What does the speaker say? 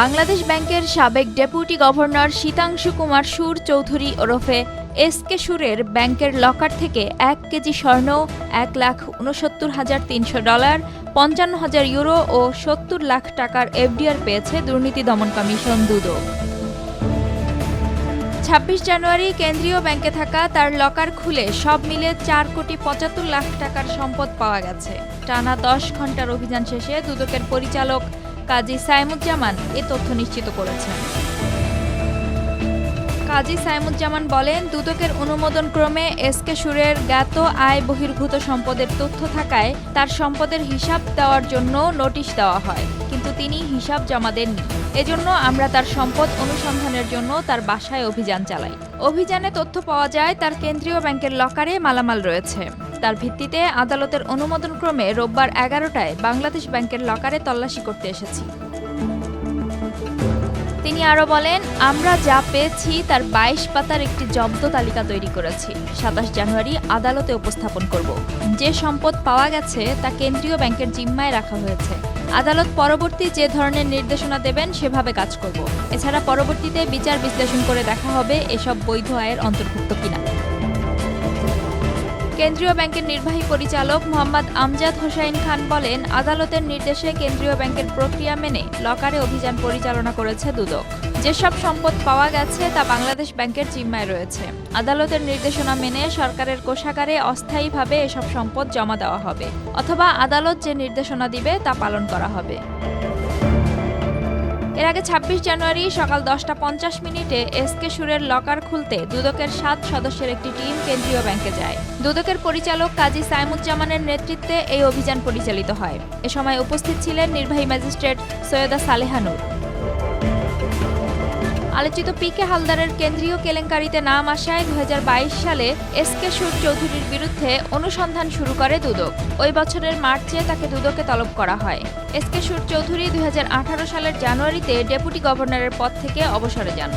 বাংলাদেশ ব্যাংকের সাবেক deputy governor Sitanshu Kumar সুর চৌধুরী ওরফে এস কে সুরের ব্যাংকের লকার থেকে এক কেজি স্বর্ণ, এক লাখ উনসত্তর হাজার তিনশো ডলার, পঞ্চান্ন হাজার ইউরো ও সত্তর লাখ টাকার এফডিআর পেয়েছে দুর্নীতি দমন কমিশন দুদক। ছাব্বিশ জানুয়ারি কেন্দ্রীয় ব্যাংকে থাকা তার লকার খুলে সব মিলে চার কোটি পঁচাত্তর লাখ টাকার সম্পদ পাওয়া গেছে। টানা দশ ঘণ্টার অভিযান শেষে দুদকের পরিচালক কাজী সাইমুজ্জামান এ তথ্য নিশ্চিত করেছেন। কাজী সাইমুজ্জামান বলেন, দুদকের অনুমোদন ক্রমে এসকে সুরের জ্ঞাত আয় বহির্ভূত সম্পদের তথ্য থাকায় তার সম্পদের হিসাব দেওয়ার জন্য নোটিশ দেওয়া হয়, কিন্তু তিনি হিসাব জমা দেননি। এজন্য আমরা তার সম্পদ অনুসন্ধানের জন্য তার বাসায় অভিযান চালাই। অভিযানে তথ্য পাওয়া যায়, তার কেন্দ্রীয় ব্যাংকের লকারে মালামাল রয়েছে। তার ভিত্তিতে আদালতের অনুমোদন ক্রমে রোববার এগারোটায় বাংলাদেশ ব্যাংকের লকারে তল্লাশি করতে এসেছি। তিনি আরও বলেন, আমরা যা পেয়েছি তার বাইশ পাতার একটি জব্দ তালিকা তৈরি করেছি। সাতাশ জানুয়ারি আদালতে উপস্থাপন করব। যে সম্পদ পাওয়া গেছে তা কেন্দ্রীয় ব্যাংকের জিম্মায় রাখা হয়েছে। আদালত পরবর্তী যে ধরনের নির্দেশনা দেবেন সেভাবে কাজ করব। এছাড়া পরবর্তীতে বিচার বিশ্লেষণ করে দেখা হবে এসব বৈধ আয়ের অন্তর্ভুক্ত কিনা। কেন্দ্রীয় ব্যাংকের নির্বাহী পরিচালক মোহাম্মদ আমজাদ হোসাইন খান বলেন, আদালতের নির্দেশে কেন্দ্রীয় ব্যাংকের প্রক্রিয়া মেনে লকারে অভিযান পরিচালনা করেছে দুদক। যেসব সম্পদ পাওয়া গেছে তা বাংলাদেশ ব্যাংকের জিম্মায় রয়েছে। আদালতের নির্দেশনা মেনে সরকারের কোষাগারে অস্থায়ীভাবে এসব সম্পদ জমা দেওয়া হবে, অথবা আদালত যে নির্দেশনা দিবে তা পালন করা হবে। এর আগে ছাব্বিশ জানুয়ারি সকাল দশটা পঞ্চাশ মিনিটে এসকে সুরের লকার খুলতে দুদকের সাত সদস্যের একটি টিম কেন্দ্রীয় ব্যাংকে যায়। দুদকের পরিচালক কাজী সাইমুজ্জামানের নেতৃত্বে এই অভিযান পরিচালিত হয়। এ সময় উপস্থিত ছিলেন নির্বাহী ম্যাজিস্ট্রেট সৈয়দা সালেহানুর। আলোচিত পি কে হালদারের কেন্দ্রীয় কেলেঙ্কারিতে নাম আসায় দু হাজার বাইশ সালে এস কে সুর চৌধুরীর বিরুদ্ধে অনুসন্ধান শুরু করে দুদক। ওই বছরের মার্চে তাকে দুদকে তলব করা হয়। এস কে সুর চৌধুরী দু হাজার আঠারো সালের জানুয়ারিতে ডেপুটি গভর্নরের পদ থেকে অবসরে যান।